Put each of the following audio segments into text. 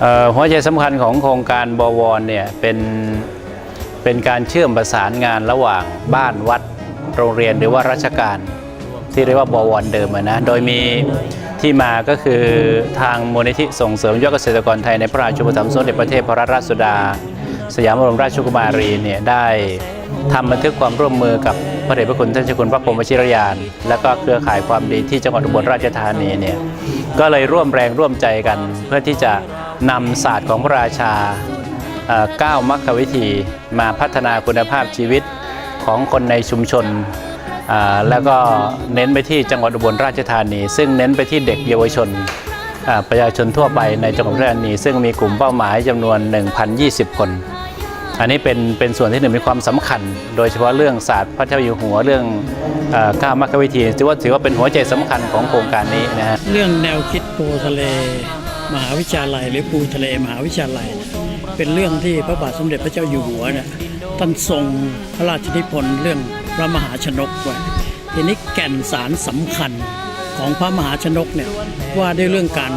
เอ่อหัวใจสำคัญของโครงการบวรเนี่ยเป็นเป็นการเชื่อมประสานงานระหว่างบ้านวัดโรงเรียนหรือว่าราชการ ที่เรียกว่าบวรเดิมนะโดยมีที่มาก็คือทางมูลนิธิส่งเสริมยอดเกษตรกรไทยในพระราชูปถัมภ์สมเด็จพระเทพรัตนราชสุดา สยามบรมราชกุมารีเนี่ยได้ทำบันทึกความร่วมมือกับพระเดชพระคุณท่านเจ้าคุณพระพรหมวชิรยาน และก็เครือข่ายความดีที่จังหวัดอุบลราชธานีเนี่ยก็เลยร่วมแรงร่วมใจกันเพื่อที่จะ นำศาสตร์ของพระราชาเก้ามรรควิธีมาพัฒนาคุณภาพชีวิตของคนในชุมชน แล้วก็เน้นไปที่จังหวัดอุบลราชธานี ซึ่งเน้นไปที่เด็กเยาวชน ประชาชนทั่วไปในจังหวัดอุบลราชธานี ซึ่งมีกลุ่มเป้าหมายจำนวน 1,020 คน อันนี้เป็นเป็นส่วนที่หนึ่งมีความสำคัญ โดยเฉพาะเรื่องศาสตร์พระเจ้าอยู่หัวเรื่องเก้ามรรควิธีถือว่าถือว่าเป็นหัวใจสำคัญของโครงการนี้นะฮะเรื่องแนวคิดปูทะเล มหาวิทยาลัยหรือปูทะเลมหาวิทยาลัย เป็นเรื่องที่พระบาทสมเด็จพระเจ้าอยู่หัวเนี่ยท่านทรงพระราชนิพนธ์เรื่องพระมหาชนกไว้ทีนี้แก่นสารสำคัญของพระมหาชนกเนี่ยว่าด้วยเรื่องการ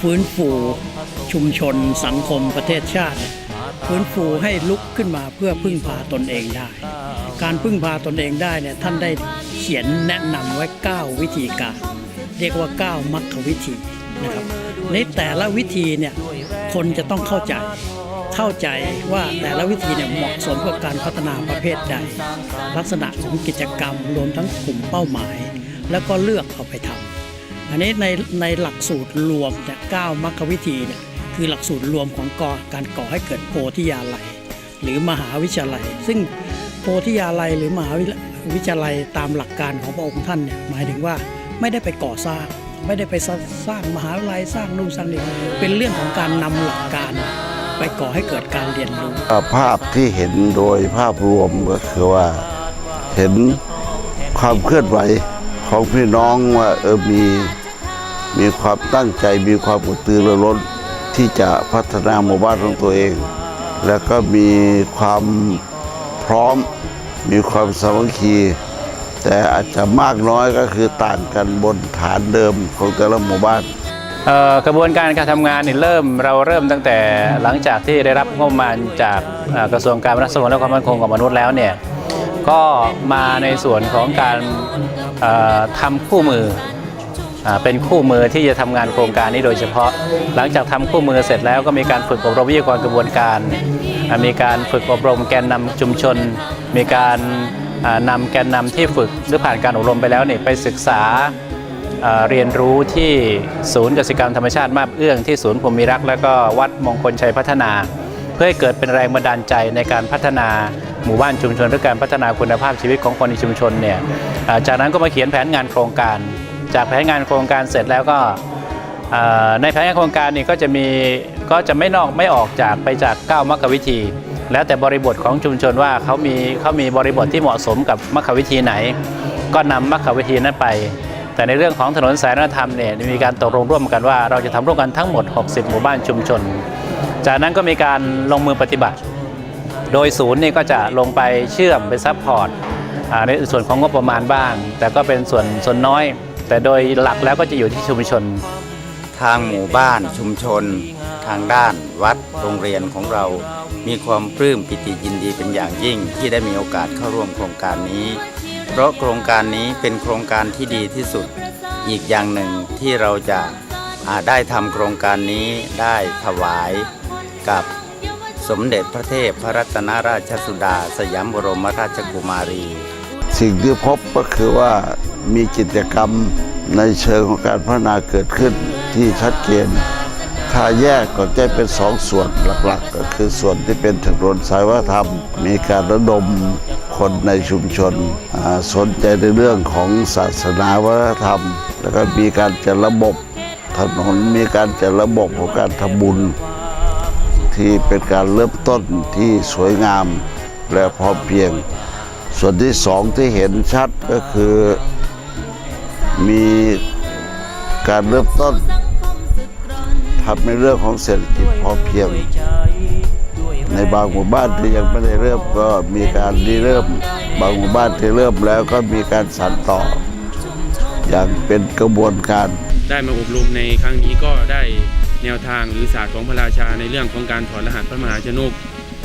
ฟื้นฟูชุมชน สังคมประเทศชาติ ฟื้นฟูให้ลุกขึ้นมาเพื่อพึ่งพาตนเองได้ การพึ่งพาตนเองได้เนี่ยท่านได้เขียนแนะนำไว้ 9 วิธีการ เรียกว่า 9มรรควิธี นะครับในแต่ละวิธีเนี่ยคนจะต้องเข้าใจเข้าใจว่าแต่ละวิธีเนี่ยเหมาะสมกับการพัฒนาประเภทใด ลักษณะของกิจกรรมรวมทั้งกลุ่มเป้าหมาย แล้วก็เลือกเอาไปทำอันนี้ในในหลักสูตรรวมเนี่ยเก้ามรรควิธีเนี่ยคือหลักสูตรรวมของก่อการก่อให้เกิดโพธิยาลัยหรือมหาวิทยาลัย ซึ่งโพธิยาลัยหรือมหาวิทยาลัยตามหลักการของพระองค์ท่านเนี่ยหมายถึงว่าไม่ได้ไปก่อสร้าง ไม่ได้ไปสร้างมหาวิทยาลัยสร้างนู่นสร้างนี่เป็นเรื่องของการนำหลักการ ไปก่อให้เกิดการเรียนรู้ภาพที่เห็นโดยภาพรวมก็คือว่าเห็นความเคลื่อนไหวของพี่น้องว่าเออมีมีความตั้งใจมีความกระตือรือร้นที่จะพัฒนาหมู่บ้านของตัวเอง แล้วก็มีความพร้อม มีความสามัคคี แต่อาจจะมากน้อยก็คือต่างกันบนฐานเดิมของแต่ละหมู่บ้านกระบวนการการทำงานนี่เริ่มเราเริ่มตั้งแต่หลังจากที่ได้รับงบประมาณจากกระทรวงการพัฒนาสังคมและความมั่นคงของมนุษย์แล้วเนี่ยก็มาในส่วนของการทำคู่มือเป็นคู่มือที่จะทำงานโครงการนี้โดยเฉพาะ หลังจากทำคู่มือเสร็จแล้วก็มีการฝึกอบรมวิทยากรกระบวนการ มีการฝึกอบรมแกนนำชุมชน มีการ นำแกนนำที่ฝึกหรือผ่านการอบรมไปแล้วเนี่ยไปศึกษาเรียนรู้ที่ศูนย์กสิกรรมธรรมชาติมาบเอื้องที่ศูนย์ภูมิรักษ์และก็วัดมงคลชัยพัฒนา เพื่อให้เกิดเป็นแรงบันดาลใจในการพัฒนาหมู่บ้านชุมชนหรือการพัฒนาคุณภาพชีวิตของคนในชุมชนเนี่ยจากนั้นก็มาเขียนแผนงานโครงการ จากแผนงานโครงการเสร็จแล้วก็ในแผนงานโครงการนี่ก็จะมีก็จะไม่นอกไม่ออกจากไปจาก 9 มรรควิธี แล้วแต่บริบทของชุมชนว่าเขามีเขามีบริบทที่เหมาะสมกับมรรควิธีไหน ก็นำมรรควิธีนั้นไป แต่ในเรื่องของถนนสายนวัฒนธรรมเนี่ยมีการตกลงร่วมกันว่า เราจะทำร่วมกันทั้งหมด 60 หมู่บ้านชุมชน จากนั้นก็มีการลงมือปฏิบัติ โดยศูนย์นี่ก็จะลงไปเชื่อมไปซัพพอร์ตในส่วนของงบประมาณบ้าง แต่ก็เป็นส่วนส่วนน้อย แต่โดยหลักแล้วก็จะอยู่ที่ชุมชน ทางหมู่บ้านชุมชน ทางด้านวัดโรงเรียนของเรา มีความปลื้มปิติยินดีเป็นอย่างยิ่งที่ได้มีโอกาสเข้าร่วมโครงการนี้ เพราะโครงการนี้เป็นโครงการที่ดีที่สุด อีกอย่างหนึ่งที่เราจะาได้ทำโครงการนี้ได้ถวายกับสมเด็จพระเทพพระรัตนราชสุดา สยามบรมราชกุมารี สิ่งที่พบก็คือว่ามีกิจกรรม ในเชิงของการพัฒนาเกิดขึ้นที่ชัดเจนถ้าแยกก็จะเป็นสองส่วนหลักๆ ก็คือส่วนที่เป็นถนนสายวัฒนธรรม มีการระดมคนในชุมชนสนใจในเรื่องของศาสนาวัฒนธรรม แล้วก็มีการจัดระบบถนนมีการจัดระบบของการทำบุญ ที่เป็นการเริ่มต้นที่สวยงามและพอเพียง ส่วนที่สองที่เห็นชัดก็คือ มีการเริ่มต้นทำในเรื่องของเศรษฐกิจพอเพียง ในบางหมู่บ้านที่ยังไม่ได้เริ่มก็มีการริเริ่ม บางหมู่บ้านที่เริ่มแล้วก็มีการสานต่อ อย่างเป็นกระบวนการได้มาอบรมในครั้งนี้ก็ได้แนวทางหรือศาสตร์ของพระราชาในเรื่องของการถอดรหัสพระมหาชนก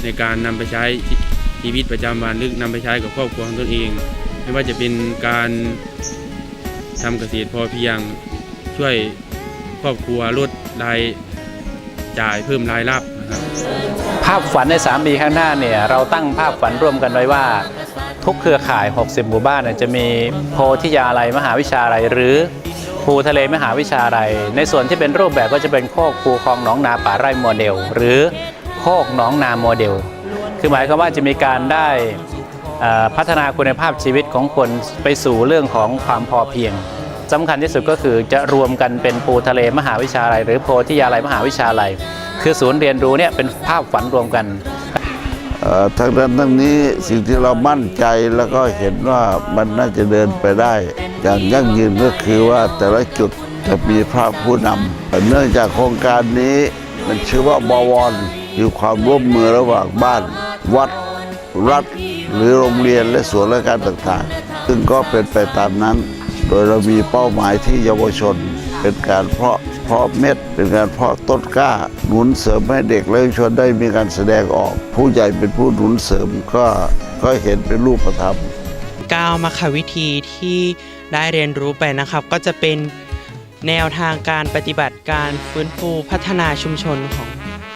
ในการนำไปใช้ชีวิตประจำวันหรือนำไปใช้กับครอบครัวของตนเอง ไม่ว่าจะเป็นการ ทำเกษตรพอเพียงช่วยครอบครัวลดรายจ่ายเพิ่มรายรับนะครับภาพฝันใน 3 ปีข้างหน้าเนี่ยเราตั้งภาพฝันร่วมกันไว้ว่า ทุกเครือข่าย 60 หมู่บ้านเนี่ยจะมีโพธิยาลัยมหาวิชาลัยหรือภูทะเลมหาวิชาลัยในส่วนที่เป็นรูปแบบก็จะเป็นโคกภูคลองหนองนาป่าไร่โมเดล หรือโคกหนองนาโมเดล คือหมายความว่าจะมีการได้ พัฒนาคุณภาพชีวิตของคนไปสู่เรื่องของความพอเพียงสำคัญที่สุดก็คือจะรวมกันเป็นภูทะเลมหาวิชาลัย หรือโพธิยาลัยมหาวิชาลัย คือศูนย์เรียนรู้เนี่ยเป็นภาพฝันรวมกันทั้งนั้นทั้งนี้สิ่งที่เรามั่นใจแล้วก็เห็นว่ามันน่าจะเดินไปได้ อย่างยั่งยืนก็คือว่าแต่ละจุดจะมีพระผู้นำเนื่องจากโครงการนี้มันชื่อว่าบวรคือความร่วมมือระหว่างบ้าน วัด รัฐหรือโรงเรียนและส่วนราชการต่างๆ ซึ่งก็เป็นไปตามนั้น โดยเรามีเป้าหมายที่เยาวชน เป็นการเพาะเพาะเม็ด เป็นการเพาะต้นกล้าหนุนเสริมให้เด็กและเยาวชนได้มีการแสดงออก ผู้ใหญ่เป็นผู้หนุนเสริมก็ก็เห็นเป็นรูปธรรมก้าวมาค่ะวิธีที่ได้เรียนรู้ไปนะครับ ก็จะเป็นแนวทางการปฏิบัติการฟื้นฟูพัฒนาชุมชนของ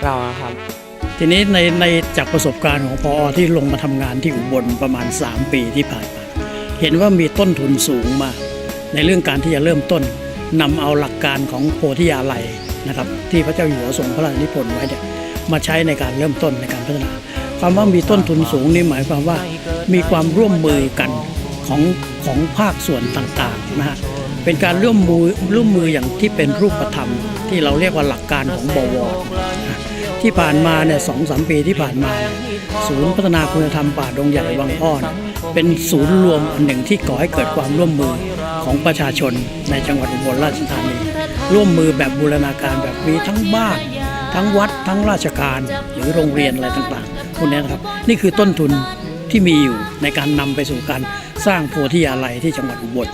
เรานะครับ ทีนี้ในในจากประสบการณ์ของพอที่ลงมาทำงานที่อุบลประมาณ 3 ปีที่ผ่านมา เห็นว่ามีต้นทุนสูงมาก ในเรื่องการที่จะเริ่มต้นนำเอาหลักการของโพธิยาลัยนะครับที่พระเจ้าอยู่หัวทรงพระราชนิพนธ์ไว้เนี่ยมาใช้ในการเริ่มต้นในการพัฒนาความว่ามีต้นทุนสูงนี่หมายความว่ามีความร่วมมือกันของของภาคส่วนต่างๆนะฮะเป็นการร่วมมือร่วมมืออย่างที่เป็นรูปธรรม ที่เราเรียกว่าหลักการของบวรนะ ที่ผ่านมาเนี่ยสองสามปีที่ผ่านมา ศูนย์พัฒนาคุณธรรมป่าดงใหญ่บางอ้อน เป็นศูนย์รวมอันหนึ่งที่ก่อให้เกิดความร่วมมือของประชาชนในจังหวัดอุบลราชธานี ร่วมมือแบบบูรณาการแบบมีทั้งบ้านทั้งวัดทั้งราชการหรือโรงเรียนอะไรต่างๆพวกนี้นะครับ นี่คือต้นทุนที่มีอยู่ในการนำไปสู่การสร้างโพธิยาลัยที่จังหวัดอุบล